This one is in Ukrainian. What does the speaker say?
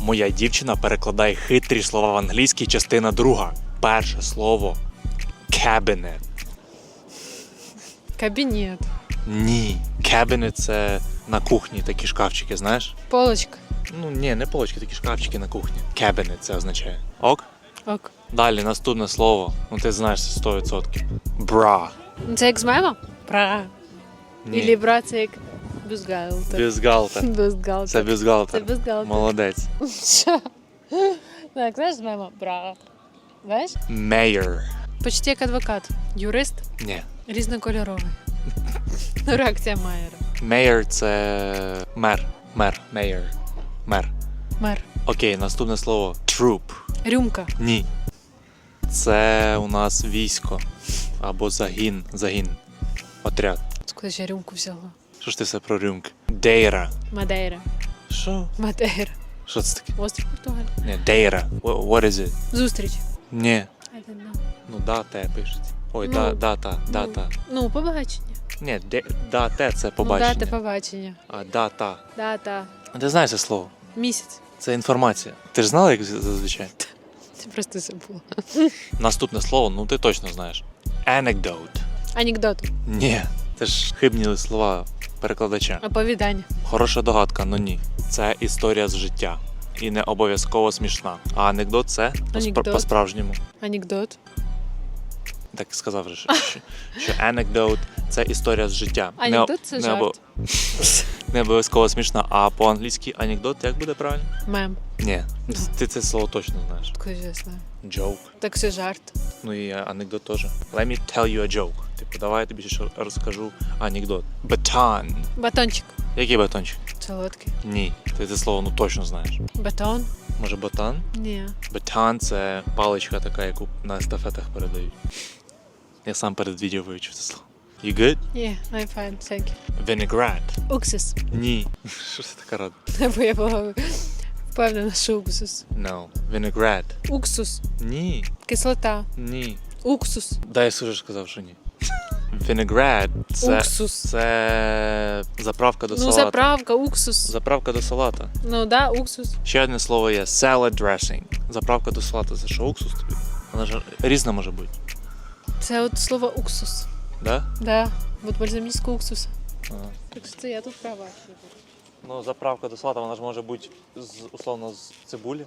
Моя дівчина перекладає хитрі слова в англійській, частина друга. Перше слово cabinet. Кабінет. Ні. Cabinet – це на кухні такі шкафчики, знаєш? Полочка. Ну ні, не полочки, такі шкафчики на кухні. Cabinet це означає. Ок? Ок. Далі наступне слово. Ну ти знаєш це 100%. Bra. Це як з мема? Бра. Ні. Ілі бра це як бюстгальтер. Бюстгальтер. Бюстгальтер. Це бюстгальтер. Це бюстгальтер. Молодець. Що? Так, знаєш з мема? Бра. Знаєш? Mayor. Почти як адвокат. Юрист Ні. різнокольоровий. Ну, реакція Майера. Mayor – це мер. Мер. Mayor. Мер. Мер. Окей, наступне слово troop. Рюмка. Ні. Це у нас військо. Або загін. Загін. Отряд. Скуди ж я рюмку взяла? Що ж ти все про рюмки? Дейра. Мадейра. Що? Мадейра. Що це таке? Острів Португалія. Ні, дейра. Wha- What is it? Зустріч. Ні. I don't know. Ну, да, те пишеться. Ой, Ну, да, дата, дата. Ну, побачення. Ні, де, да, те це Ну, побачення. дата побачення. А дата. Дата. А Ти знаєш це слово? Місяць. Це інформація. Ти ж знала, як з- зазвичай? Ти просто забула. Наступне слово, ну ти точно знаєш. Anecdote. Анекдот. Ні, це ж хибні слова перекладача. Оповідання. Хороша догадка, ну ні. Це історія з життя. І не обов'язково смішна. А анекдот це Анекдот. по-справжньому. Анекдот. Так сказав вже, що, що, що – це історія з життя. Не, Анекдот це не, жарт. не обов'язково смішна, а по-англійськи анекдот як буде правильно? Мем. Ні, ти це слово точно знаєш. Откуда я знаю? Joke. Так все жарт. Ну і анекдот теж. Let me tell you a joke. Давай я тобі ще розкажу анекдот. Батон. Батончик. Який батончик? Солодкий. Ні, ти це слово ну точно знаєш. Батон? Може батан? Ні. Батан це паличка така, яку на естафетах передають. Я сам перед відео вивчив це слово. You good? Ні, I'm fine, thank you. Vinaigrette. Уксус. Ні. Що це така рада? Бо я впевнена, що уксус. No. Vinaigrette. Уксус. Ні. Кислота. Ні. Уксус. Да, я вже сказав, що ні. Vinaigrette – це, Уксус. це заправка до Ну, салата. заправка, уксус. Заправка до салата. Ну да, уксус. Ще одне слово є salad dressing. Заправка до салата. Це що, уксус тобі? Вона ж різна може бути. Це от слово уксус. Да? Да. От бальзамічний уксус. А. Так що це я тут права. Ну, заправка до салата, вона ж може бути з, условно з цибулі.